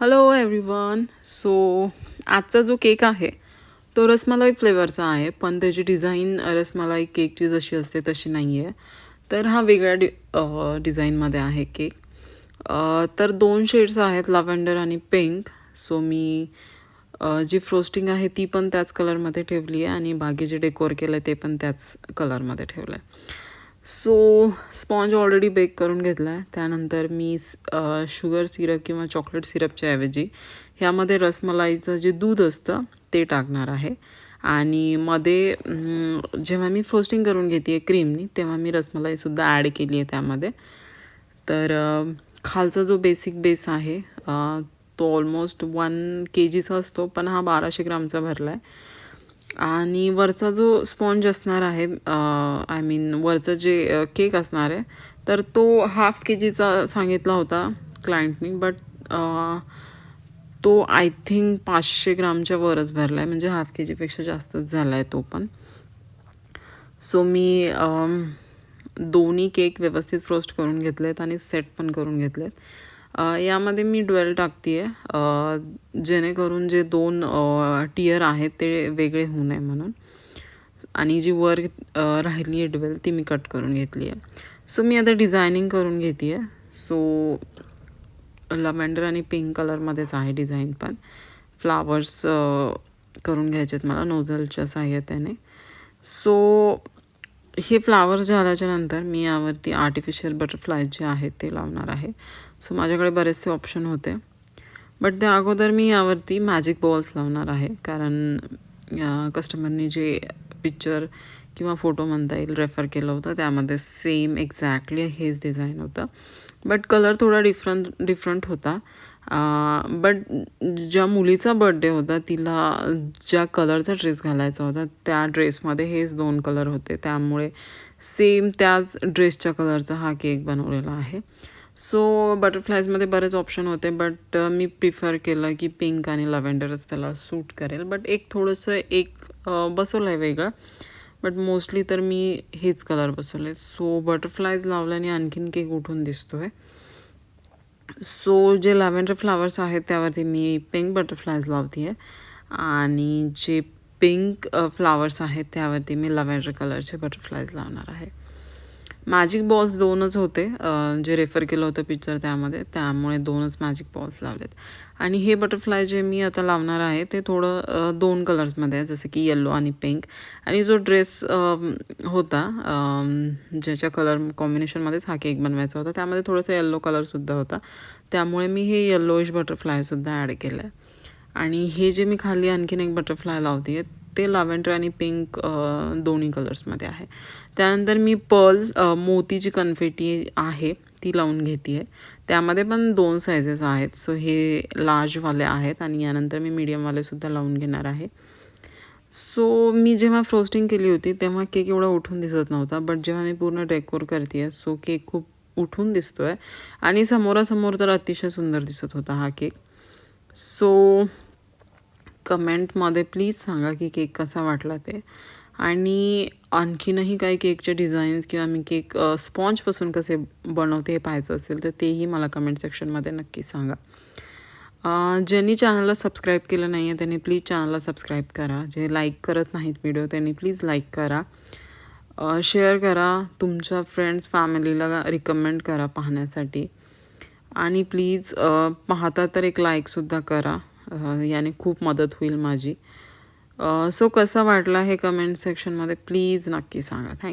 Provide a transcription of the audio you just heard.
Hello everyone so आजचा जो cake आहे तो रसमलाई फ्लेवरचा आहे पण त्याची डिझाईन रसमलाई केकची जशी असते तशी नाही आहे तर हा वेगळ्या डि डिझाईनमध्ये आहे केक. तर दोन शेड्स आहेत लॅव्हेंडर आणि पिंक सो मी जी फ्रोस्टिंग आहे ती पण त्याच कलरमध्ये ठेवली आहे आणि बाकी जे डेकोर केलं आहे ते पण त्याच कलरमध्ये ठेवलं आहे सो स्पॉन्ज ऑलरेडी बेक करून घेतला आहे. त्यानंतर मी शुगर सिरप किंवा चॉकलेट सिरपच्या ऐवजी ह्यामध्ये रसमलाईचं जे दूध असतं ते टाकणार आहे. आणि मध्ये जेव्हा मी फ्रोस्टिंग करून घेते आहे क्रीमनी तेव्हा मी रसमलाईसुद्धा ॲड केली आहे त्यामध्ये. तर खालचा जो बेसिक बेस आहे तो ऑलमोस्ट वन के जीचा असतो पण हा बाराशे ग्रामचा भरला आहे. आणि वरचा जो स्पॉन्ज असणार आहे आय मीन वरचं जे केक असणार आहे तर तो हाफ के जीचा सांगितला होता क्लायंटनी बट तो आय थिंक पाचशे ग्रामच्या वरच भरला आहे म्हणजे हाफ के जीपेक्षा जास्तच झाला आहे तो पण. सो मी दोन्ही केक व्यवस्थित फ्रोस्ट करून घेतलेत आणि सेट पण करून घेतलेत. आहेत यामध्ये मी ड्वेल टाकते आहे जेणेकरून जे दोन टियर आहेत ते वेगळे होऊ नये म्हणून. आणि जी वर राहिली आहे ड्वेल ती मी कट करून घेतली आहे सो मी आता डिझायनिंग करून घेते आहे सो लव्हेंडर आणि पिंक कलरमध्येच आहे डिझाईन पण. फ्लावर्स करून घ्यायचे आहेत मला नोझलच्या सहाय्यतेने. सो हे फ्लावर झाल्याच्यानंतर मी यावरती आर्टिफिशियल बटरफ्लाय जे आहेत ते लावणार आहे. सो माझ्याकडे बरेचसे ऑप्शन होते. बट त्या अगोदर मी यावरती मॅजिक बॉल्स लावणार आहे. कारण कस्टमरनी जे पिक्चर किंवा फोटो म्हणता येईल रेफर केलं होतं. त्यामध्ये सेम एक्झॅक्टली हेच डिझाईन होतं. बट कलर थोडा डिफरंट डिफरंट होता. बट ज्या मुलीचा बर्थडे होता तिला ज्या कलरचा ड्रेस घालायचा होता त्या ड्रेसमध्ये हेच दोन कलर होते. त्यामुळे सेम त्याच ड्रेसच्या कलरचा हा केक बनवलेला आहे. सो बटरफ्लायजमध्ये बरेच ऑप्शन होते बट मी प्रिफर केलं की पिंक आणि लव्हेंडरच त्याला सूट करेल. बट एक थोडंसं एक बसवलं आहे वेगळं. बट मोस्टली तर मी हेच कलर बसवले सो बटरफ्लायज लावल्याने आणखीन केक उठून दिसतो आहे सो जे लॅव्हेंडर फ्लावर्स आहेत त्यावरती मी पिंक बटरफ्लायज लावते आहे आणि जे पिंक फ्लावर्स आहेत त्यावरती मी लॅव्हेंडर कलरचे बटरफ्लायज लावणार आहे. मॅजिक बॉल्स दोनच होते. जे रेफर केलं होतं पिक्चर त्यामध्ये त्यामुळे दोनच मॅजिक बॉल्स लावलेत. आणि हे बटरफ्लाय जे मी आता लावणार आहे ते थोडं दोन कलर्समध्ये आहे जसं की येल्लो आणि पिंक आणि जो ड्रेस होता ज्याच्या कलर कॉम्बिनेशनमध्येच हा केक बनवायचा होता त्यामध्ये थोडंसं येल्लो कलरसुद्धा होता. त्यामुळे मी हे येल्लोइश बटरफ्लायसुद्धा ॲड केलं आहे आणि हे जे मी खाली आणखीन एक बटरफ्लाय लावते आहे ते लॅव्हेंडर आणि पिंक दोन्ही कलर्समध्ये आहे. त्यानंतर मी पर्ल मोतीची कन्फेटी आहे ती लावून घेते आहे त्यामध्ये पण दोन सायझेस आहेत. सो हे लार्जवाले आहेत आणि यानंतर मी मीडियमवालेसुद्धा लावून घेणार आहे. सो मी जेव्हा फ्रोस्टिंग केली होती तेव्हा केक एवढा उठून दिसत नव्हता बट जेव्हा मी पूर्ण डेकोर करते आहे सो केक खूप उठून दिसतो आहे आणि समोरासमोर तर अतिशय सुंदर दिसत होता हा केक सो कमेंटमध्ये प्लीज सांगा की केक कसा वाटला ते. आणि आणखीनही काही केकचे डिझाईन्स किंवा मी केक स्पॉन्जपासून कसे बनवते हे पाहायचं असेल तर तेही मला कमेंट सेक्शनमध्ये नक्की सांगा. ज्यांनी चॅनलला सबस्क्राईब केलं नाही आहे त्यांनी प्लीज चॅनलला सबस्क्राईब करा. जे लाईक करत नाहीत व्हिडिओ त्यांनी प्लीज लाईक करा. शेअर करा. तुमच्या फ्रेंड्स फॅमिलीला रिकमेंड करा पाहण्यासाठी. आणि प्लीज पाहता तर एक लाईकसुद्धा करा. याने खूप मदत होईल माझी. सो कसा वाटला हे कमेंट सेक्शनमध्ये प्लीज नक्की सांगा. थँक्यू